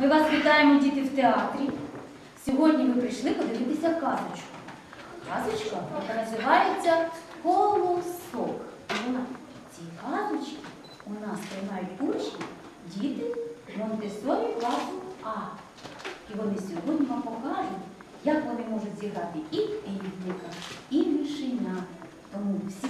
Ми вас вітаємо, діти, в театрі. Сьогодні ви прийшли подивитися казочку. Казочка, яка називається Колосок. Ці казочки у нас приймають учні, діти Монтесорі класу А. І вони сьогодні вам покажуть, як вони можуть зіграти і півника, і мишеня. Тому всі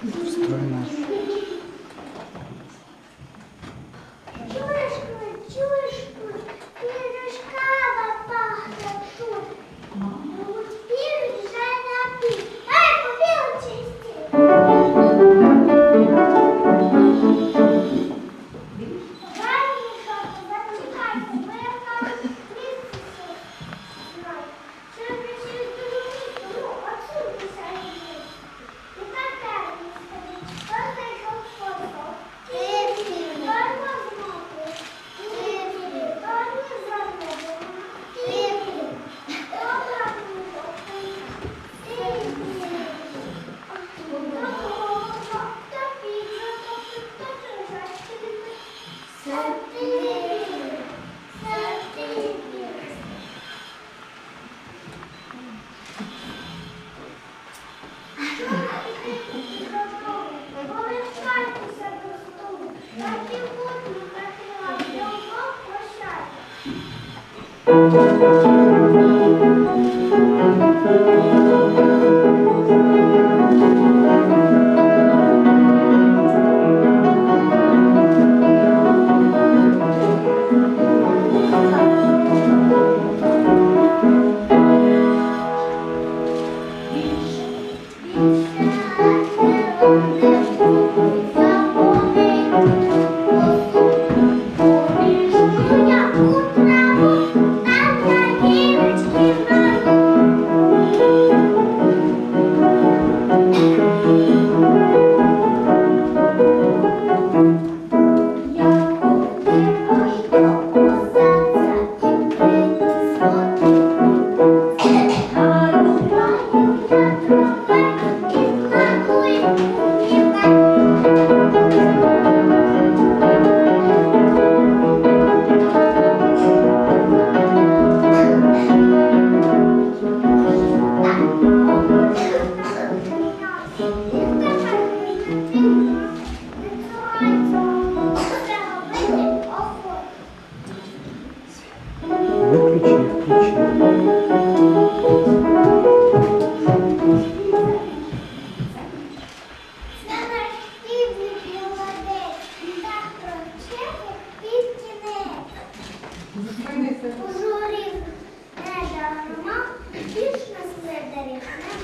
Чуєш, Thank you. Thank you.